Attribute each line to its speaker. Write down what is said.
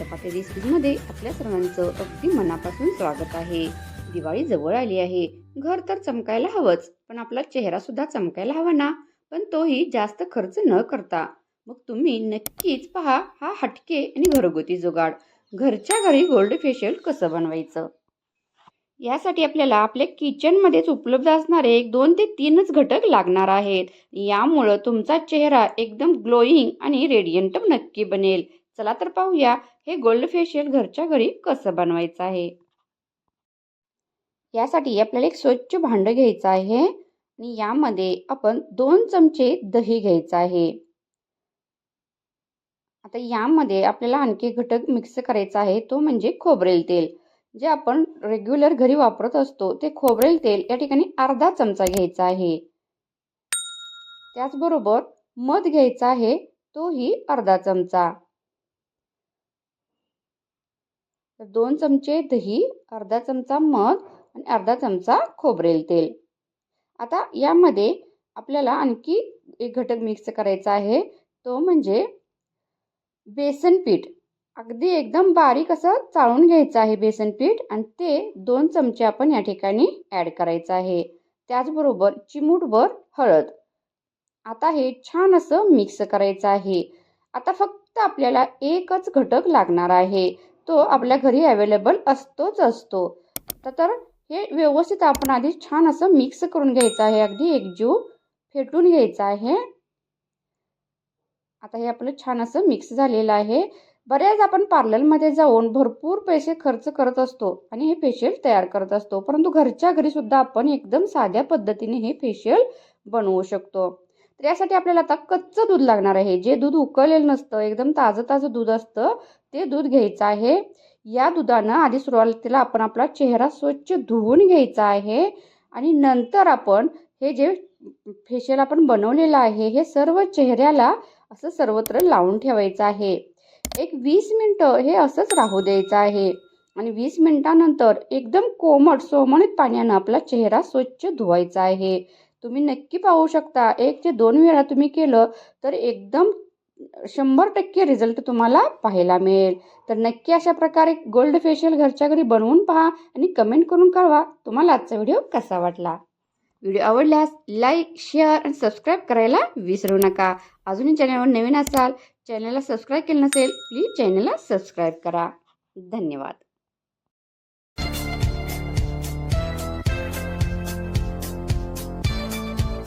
Speaker 1: तुमचं अगदी मनापासून स्वागत आहे. दिवाळी जवळ आली आहे. घर तर चमकायला हवंच पण आपला चेहरा सुद्धा चमकायला हवा ना? पण तोही जास्त खर्च न करता. मग तुम्ही नक्कीच पहा हा हटके आणि घरगुती जुगाड. घरच्या घरी गोल्ड फेशियल कसं बनवायचं? यासाठी आपल्याला आपल्या किचनमध्येच उपलब्ध असणारे एक दोन ते तीनच घटक लागणार आहेत. यामुळं तुमचा चेहरा एकदम ग्लोईंग आणि रेडियंट नक्की बनेल. चला तर पाहूया हे गोल्ड फेशियल घरच्या घरी कसं बनवायचं आहे. यासाठी आपल्याला एक स्वच्छ भांडं घ्यायचं आहे आणि यामध्ये आपण दोन चमचे दही घ्यायचं आहे. आता यामध्ये आपल्याला आणखी घटक मिक्स करायचा आहे तो म्हणजे खोबरेल तेल. जे आपण रेग्युलर घरी वापरत असतो ते खोबरेल तेल या ठिकाणी अर्धा चमचा घ्यायचा आहे. त्याचबरोबर मध घ्यायचा आहे तोही अर्धा चमचा. तर दोन चमचे दही अर्धा चमचा मध आणि अर्धा चमचा खोबरेल तेल. आता यामध्ये आपल्याला आणखी एक घटक मिक्स करायचा आहे. तो म्हणजे बेसन पीठ. अगदी एकदम बारीक असं चाळून घ्यायचं आहे बेसन पीठ आणि ते दोन चमचे आपण या ठिकाणी ॲड करायचं आहे. त्याचबरोबर चिमूटभर हळद. आता हे छान असं मिक्स करायचं आहे. आता फक्त आपल्याला एकच घटक लागणार आहे. तो आपल्या घरी अवेलेबल असतोच असतो. तर तर हे व्यवस्थित आपण आधी छान असं मिक्स करून घ्यायचं आहे. अगदी एकजीव फेटून घ्यायचं आहे. आता हे आपलं छान असं मिक्स झालेलं आहे. बऱ्याच आपण पार्लरमध्ये जाऊन भरपूर पैसे खर्च करत असतो आणि हे फेशियल तयार करत असतो. परंतु घरच्या घरी सुद्धा आपण एकदम साध्या पद्धतीने हे फेशियल बनवू शकतो. तर यासाठी आपल्याला आता कच्चं दूध लागणार आहे. जे दूध उकळलेलं नसतं एकदम ताजं ताजं दूध असतं ते दूध घ्यायचं आहे. या दुधानं आधी सुरुवातीला आपण आपला चेहरा स्वच्छ धुवून घ्यायचा आहे आणि नंतर आपण हे जे फेशियल आपण बनवलेलं आहे हे सर्व चेहऱ्याला असं सर्वत्र लावून ठेवायचं आहे. एक वीस मिनटं हे असंच राहू द्यायचं आहे. आणि वीस मिनटानंतर एकदम कोमट सोमणीत पाण्यानं आपला चेहरा स्वच्छ धुवायचा आहे. तुम्ही नक्की पाहू शकता. एक ते दोन वेळा तुम्ही केलं तर एकदम शंभर टक्के रिझल्ट तुम्हाला पाहायला मिळेल. तर नक्की अशा प्रकारे गोल्ड फेशियल घरच्या घरी बनवून पहा आणि कमेंट करून कळवा तुम्हाला आजचा व्हिडिओ कसा वाटला. व्हिडिओ आवडल्यास लाईक शेअर आणि सबस्क्राईब करायला विसरू नका. अजूनही चॅनलवर नवीन असाल चॅनलला सबस्क्राईब केलं नसेल प्लीज चॅनलला सबस्क्राईब करा. धन्यवाद.